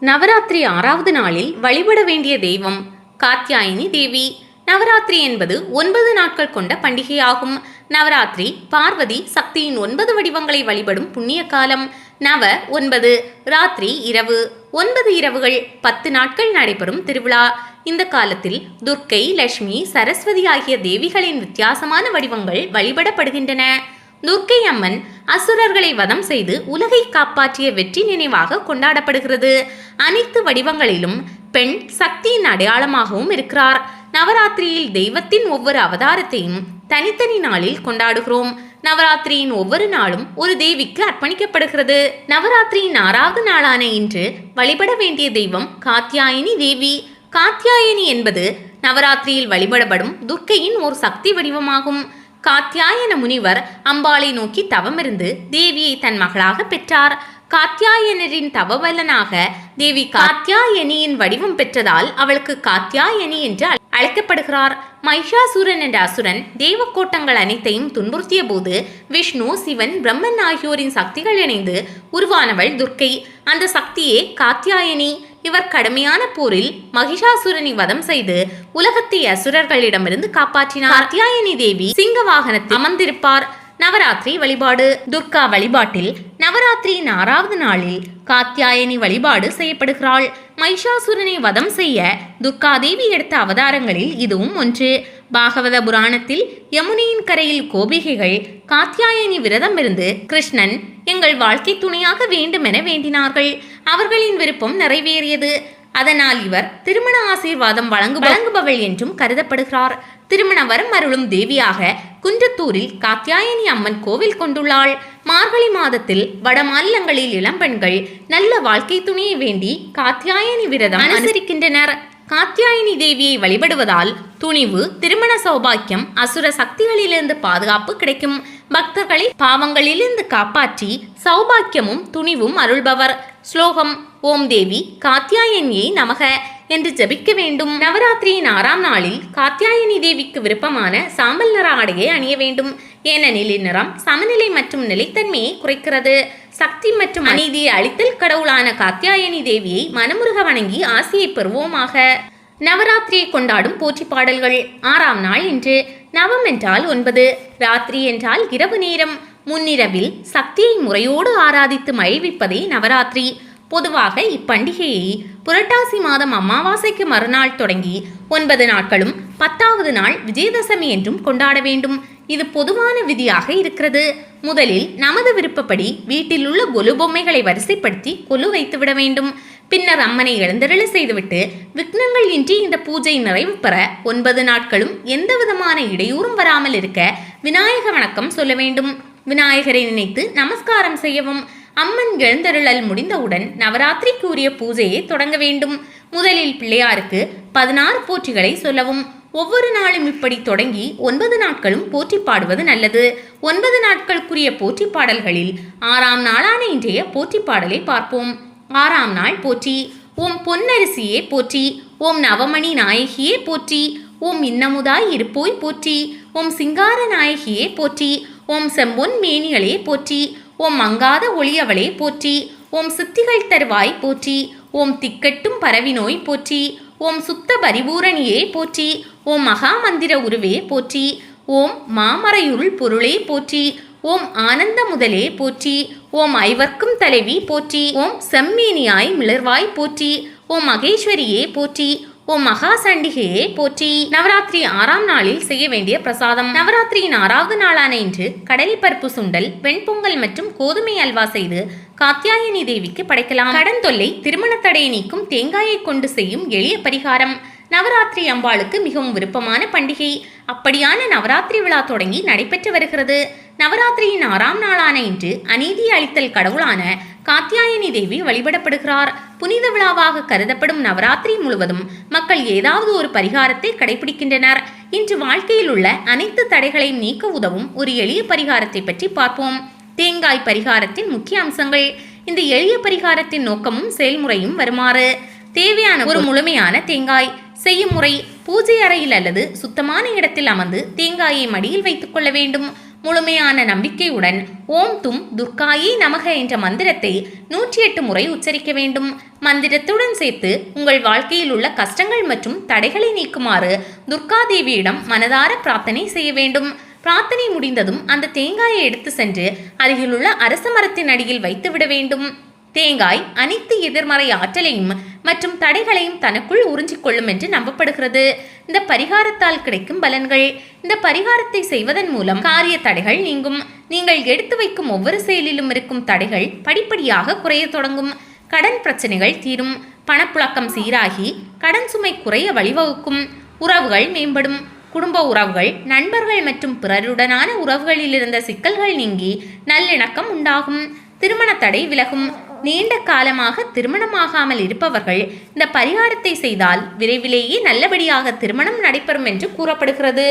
நவராத்திரி ஆறாவது நாளில் வழிபட வேண்டிய தெய்வம் காத்யாயினி தேவி. நவராத்திரி என்பது ஒன்பது நாட்கள் கொண்ட பண்டிகையாகும். நவராத்திரி பார்வதி சக்தியின் ஒன்பது வடிவங்களை வழிபடும் புண்ணிய காலம். நவ ஒன்பது ராத்திரி இரவு. ஒன்பது இரவுகள் பத்து நாட்கள் நடைபெறும் திருவிழா. இந்த காலத்தில் துர்க்கை லட்சுமி சரஸ்வதி ஆகிய தேவிகளின் வித்தியாசமான வடிவங்கள் வழிபடப்படுகின்றன. துர்க்கை அம்மன் அசுரர்களை வதம் செய்து உலகை காப்பாற்றிய வெற்றி நினைவாக கொண்டாடப்படுகிறது. அனைத்து வடிவங்களிலும் பெண் சக்தியின் அடையாளமாகவும் இருக்கிறார். நவராத்திரியில் தெய்வத்தின் ஒவ்வொரு அவதாரத்தையும் தனித்தனி நாளில் கொண்டாடுகிறோம். நவராத்திரியின் ஒவ்வொரு நாளும் ஒரு தேவிக்கு அர்ப்பணிக்கப்படுகிறது. நவராத்திரியின் ஆறாவது நாளான இன்று வழிபட வேண்டிய தெய்வம் காத்தியாயினி தேவி. காத்தியாயினி என்பது நவராத்திரியில் வழிபடப்படும் துர்க்கையின் ஒரு சக்தி வடிவமாகும். காத்தியாயன முனிவர் அம்பாளை நோக்கி தவமிருந்து தேவியை தன் மகளாக பெற்றார். காத்தியாயனரின் தவவலனாக தேவி காத்தியாயனியின் வடிவம் பெற்றதால் அவளுக்கு காத்யாயனி என்று அழைக்கப்படுகிறார். மைஷாசூரன் என்ற அசுரன் தேவக்கோட்டங்கள் அனைத்தையும் துன்புறுத்திய போது விஷ்ணு சிவன் பிரம்மன் ஆகியோரின் சக்திகள் இணைந்து உருவானவள் துர்க்கை. அந்த சக்தியே காத்தியாயனி இவர் கடுமையான போரில் மகிஷாசுரனை வதம் செய்து உலகத்தை அசுரர்களிடமிருந்து காப்பாற்றினார். காத்யாயனி தேவி சிங்க வாகனத்தில் அமர்ந்திருப்பார். நவராத்திரி வழிபாடு. துர்கா வழிபாட்டில் நவராத்திரியின் ஆறாவது நாளில் காத்தியாயனி வழிபாடு செய்யப்படுகிறாள். மைஷாசுரனை வதம் செய்ய துர்காதேவி எடுத்த அவதாரங்களில் இதுவும் ஒன்று. பாகவத புராணத்தில் யமுனையின் கரையில் கோபிகைகள் காத்தியாயனி விரதம் இருந்து கிருஷ்ணன் எங்கள் வாழ்க்கை துணையாக வேண்டுமென வேண்டினார்கள். அவர்களின் விருப்பம் நிறைவேறியது. அதனால் இவர் திருமண ஆசீர்வாதம் வழங்கு வழங்குபவள் என்றும் கருதப்படுகிறார். திருமண வரம் அருளும் தேவியாக குன்றத்தூரில் காத்யாயனி அம்மன் கோவில் கொண்டுள்ளாள். மார்கழி மாதத்தில் வட மாநிலங்களில் இளம்பெண்கள் நல்ல வாழ்க்கை துணையை வேண்டி காத்யாயனி விரதம் அனுசரிக்கின்றனர். காத்தியாயினி தேவியை வழிபடுவதால் துணிவு திருமண சௌபாக்கியம் அசுர சக்திகளிலிருந்து பாதுகாப்பு கிடைக்கும். பக்தர்களை பாவங்களிலிருந்து காப்பாற்றி சௌபாக்கியமும் துணிவும் அருள்பவர். ஸ்லோகம் ஓம் தேவி காத்தியாயினியை நமக. என்று ஜபிக்க வேண்டும். நவராத்திரியின் ஆறாம் நாளில் காத்தியாயனி தேவிக்கு விருப்பமான சாம்பல் நிற ஆடையை அணிய வேண்டும். ஏனெனில் இந்நிறம் சமநிலை மற்றும் நிலைத்தன்மையை குறைக்கிறது. சக்தி மற்றும் அநீதியை அளித்தல் கடவுளான காத்தியாயனி தேவியை மனமுருக வணங்கி ஆசையை பெறுவோமாக. நவராத்திரியை கொண்டாடும் போற்றி பாடல்கள். ஆறாம் நாள் இன்று நவம் என்றால் ஒன்பது ராத்திரி என்றால் இரவு நேரம். முன்னிரவில் சக்தியை முறையோடு ஆராதித்து மகிழ்விப்பதே நவராத்திரி. பொதுவாக இப்பண்டிகையை புரட்டாசி மாதம் அமாவாசைக்கு மறுநாள் தொடங்கி ஒன்பது நாட்களும் பத்தாவது நாள் விஜயதசமி என்றும் கொண்டாட வேண்டும். இது பொதுவான விதியாக இருக்கிறது. முதலில் நமது விருப்பப்படி வீட்டில் உள்ள கொலு பொம்மைகளை வரிசைப்படுத்தி கொலு வைத்துவிட வேண்டும். பின்னர் அம்மனை எழுந்தருள செய்துவிட்டு விக்னங்கள் இன்றி இந்த பூஜை நிறைவு பெற ஒன்பது நாட்களும் எந்த விதமான இடையூறும் வராமல் இருக்க விநாயக வணக்கம் சொல்ல வேண்டும். விநாயகரை நினைத்து நமஸ்காரம் செய்யவும். அம்மன் எழுந்தருளல் முடிந்தவுடன் நவராத்திரிக்கு உரிய பூஜையை தொடங்க வேண்டும். முதலில் பிள்ளையாருக்கு பதினாறு போற்றிகளை சொல்லவும். ஒவ்வொரு நாளும் இப்படி தொடங்கி ஒன்பது நாட்களும் போற்றி பாடுவது நல்லது. ஒன்பது நாட்களுக்குரிய போற்றி பாடல்களில் ஆறாம் நாளான இன்றைய போற்றி பாடலை பார்ப்போம். ஆறாம் நாள் போற்றி. ஓம் பொன்னரிசியே போற்றி. ஓம் நவமணி நாயகியே போற்றி. ஓம் இன்னமுதாய் இருப்போய் போற்றி. ஓம் சிங்கார நாயகியே போற்றி. ஓம் செம்பொன் மேனிகளே போற்றி. ஓம் மங்காத ஒளியவளே போற்றி. ஓம் சித்திகள் தருவாய் போற்றி. ஓம் திக்கட்டும் பரவினோய் போற்றி. ஓம் சுத்த பரிபூரணியே போற்றி. ஓம் மகா மந்திர உருவே போற்றி. ஓம் மாமறையுள் பொருளே போற்றி. ஓம் ஆனந்த முதலே போற்றி. ஓம் ஐவர்க்கும் தலைவி போற்றி. ஓம் செம்மேனியாய் மிளர்வாய் போற்றி. ஓம் மகேஸ்வரியே போற்றி. ஓம் மகா சண்டிகையே போற்றி. நவராத்திரி ஆறாம் நாளில் செய்ய வேண்டிய பிரசாதம். நவராத்திரியின் ஆறாவது நாளான இன்று கடலைப்பருப்பு சுண்டல் வெண்பொங்கல் மற்றும் கோதுமை அல்வா செய்து காத்தியாயனி தேவிக்கு படைக்கலாம். கடன் தொல்லை திருமண தடையை நீக்கும் தேங்காயை கொண்டு செய்யும் எளிய பரிகாரம். நவராத்திரி அம்பாளுக்கு மிகவும் விருப்பமான பண்டிகை. அப்படியான நவராத்திரி விழா தொடங்கி நடைபெற்று வருகிறது. நவராத்திரியின் ஆறாம் நாளான இன்று அநீதி அளித்தல் கடவுளான காத்தியாயனி தேவி வழிபடப்படுகிறார். புனித விழாவாக கருதப்படும் நவராத்திரி முழுவதும் மக்கள் ஏதாவது ஒரு பரிகாரத்தை கடைபிடிக்கின்றனர். இன்று வாழ்க்கையில் உள்ள அனைத்து தடைகளையும் நீக்க உதவும் ஒரு எளிய பரிகாரத்தை பற்றி பார்ப்போம். தேங்காய் பரிகாரத்தின் முக்கிய அம்சங்கள். இந்த எளிய பரிகாரத்தின் நோக்கமும் செயல்முறையும் வருமாறு. தேவையான ஒரு முழுமையான தேங்காய். செய்யும் முறை பூஜை அறையில் அல்லது சுத்தமான இடத்தில் அமர்ந்து தேங்காயை மடியில் வைத்துக் கொள்ள வேண்டும். முழுமையான நம்பிக்கையுடன் ஓம் தும் துர்காயே நமக என்ற மந்திரத்தை நூற்றி எட்டு முறை உச்சரிக்க வேண்டும். மந்திரத்துடன் சேர்த்து உங்கள் வாழ்க்கையில் உள்ள கஷ்டங்கள் மற்றும் தடைகளை நீக்குமாறு துர்கா தேவியிடம் மனதார பிரார்த்தனை செய்ய வேண்டும். பிரார்த்தனை முடிந்ததும் அந்த தேங்காயை எடுத்து சென்று அருகிலுள்ள அரச மரத்தின் அடியில் வைத்துவிட வேண்டும். தேங்காய் அனைத்து எதிர்மறை ஆற்றலையும் மற்றும் தடைகளையும் தனக்குள் உறிஞ்சிக் கொள்ளும் என்று நம்பப்படுகிறது. இந்த பரிகாரத்தால் கிடைக்கும் பலன்கள். இந்த பரிகாரத்தை செய்வதன் மூலம் காரிய தடைகள் நீங்கும். நீங்கள் எடுத்து வைக்கும் ஒவ்வொரு செயலிலும் இருக்கும் தடைகள் படிப்படியாக குறைய தொடங்கும். கடன் பிரச்சனைகள் தீரும். பணப்புழக்கம் சீராகி கடன் சுமை குறைய வழிவகுக்கும். உறவுகள் மேம்படும். குடும்ப உறவுகள் நண்பர்கள் மற்றும் பிறருடனான உறவுகளில் இருந்த சிக்கல்கள் நீங்கி நல்லிணக்கம் உண்டாகும். திருமண தடை விலகும். நீண்ட காலமாக திருமணமாகாமல் இருப்பவர்கள் இந்த பரிகாரத்தை செய்தால் விரைவிலேயே நல்லபடியாக திருமணம் நடைபெறும் என்று கூறப்படுகிறது.